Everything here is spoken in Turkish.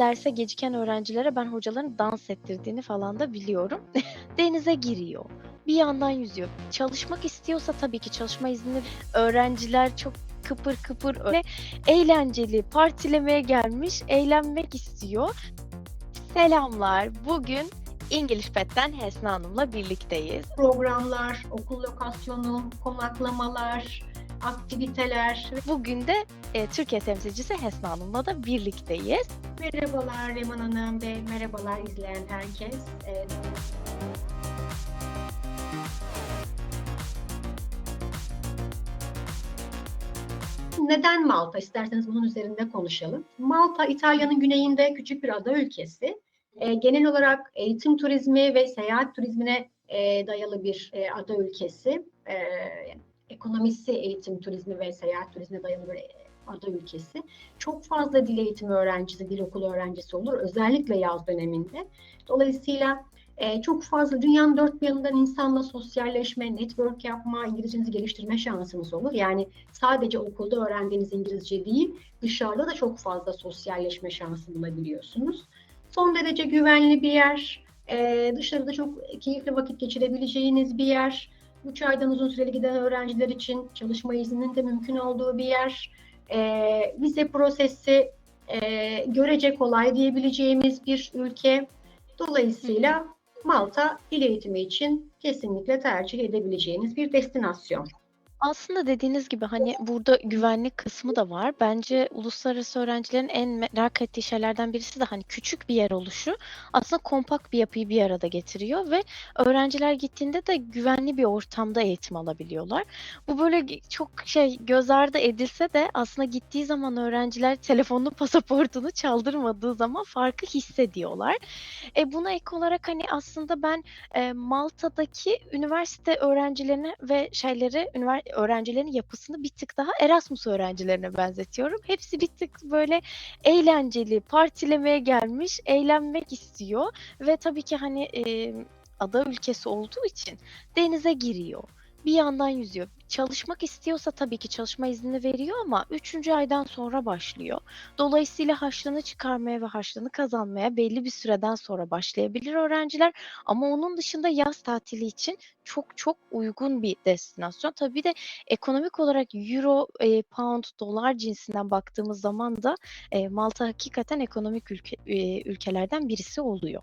derse geciken öğrencilere ben hocaların dans ettirdiğini falan da biliyorum. Denize giriyor. Bir yandan yüzüyor. Çalışmak istiyorsa tabii ki çalışma izni öğrenciler çok kıpır kıpır öyle eğlenceli partilemeye gelmiş, eğlenmek istiyor. Selamlar. Bugün İngiliz Pet'ten Hesna Hanım'la birlikteyiz. programlar, okul lokasyonu, konaklamalar, aktiviteler. Bugün de e, Türkiye temsilcisi Hesna Hanım'la da birlikteyiz. Merhabalar Reman Hanım ve merhabalar izleyen herkes. Ee, Neden Malta? İsterseniz bunun üzerinde konuşalım. Malta, İtalya'nın güneyinde küçük bir ada ülkesi. Ee, genel olarak eğitim turizmi ve seyahat turizmine e, dayalı bir e, ada ülkesi. Ee, ekonomisi eğitim turizmi ve seyahat turizmine dayalı bir ada ülkesi. Çok fazla dil eğitimi öğrencisi, dil okulu öğrencisi olur. Özellikle yaz döneminde. Dolayısıyla e, çok fazla dünyanın dört bir yanından insanla sosyalleşme, network yapma, İngilizcenizi geliştirme şansınız olur. Yani sadece okulda öğrendiğiniz İngilizce değil, dışarıda da çok fazla sosyalleşme şansı bulabiliyorsunuz. Son derece güvenli bir yer, e, dışarıda çok keyifli vakit geçirebileceğiniz bir yer. 3 aydan uzun süreli giden öğrenciler için çalışma izninin de mümkün olduğu bir yer. Vize prosesi e, görece kolay diyebileceğimiz bir ülke. Dolayısıyla Malta dil eğitimi için kesinlikle tercih edebileceğiniz bir destinasyon. Aslında dediğiniz gibi hani burada güvenlik kısmı da var. Bence uluslararası öğrencilerin en merak ettiği şeylerden birisi de hani küçük bir yer oluşu aslında kompakt bir yapıyı bir arada getiriyor ve öğrenciler gittiğinde de güvenli bir ortamda eğitim alabiliyorlar. Bu böyle çok şey göz ardı edilse de aslında gittiği zaman öğrenciler telefonunu pasaportunu çaldırmadığı zaman farkı hissediyorlar. E buna ek olarak hani aslında ben e, Malta'daki üniversite öğrencilerini ve şeyleri ünivers- öğrencilerin yapısını bir tık daha Erasmus öğrencilerine benzetiyorum. Hepsi bir tık böyle eğlenceli, partilemeye gelmiş, eğlenmek istiyor ve tabii ki hani e, ada ülkesi olduğu için denize giriyor. Bir yandan yüzüyor. Çalışmak istiyorsa tabii ki çalışma izni veriyor ama 3. aydan sonra başlıyor. Dolayısıyla harçlığını çıkarmaya ve harçlığını kazanmaya belli bir süreden sonra başlayabilir öğrenciler. Ama onun dışında yaz tatili için çok çok uygun bir destinasyon. Tabii de ekonomik olarak euro, e, pound, dolar cinsinden baktığımız zaman da e, Malta hakikaten ekonomik ülke, e, ülkelerden birisi oluyor.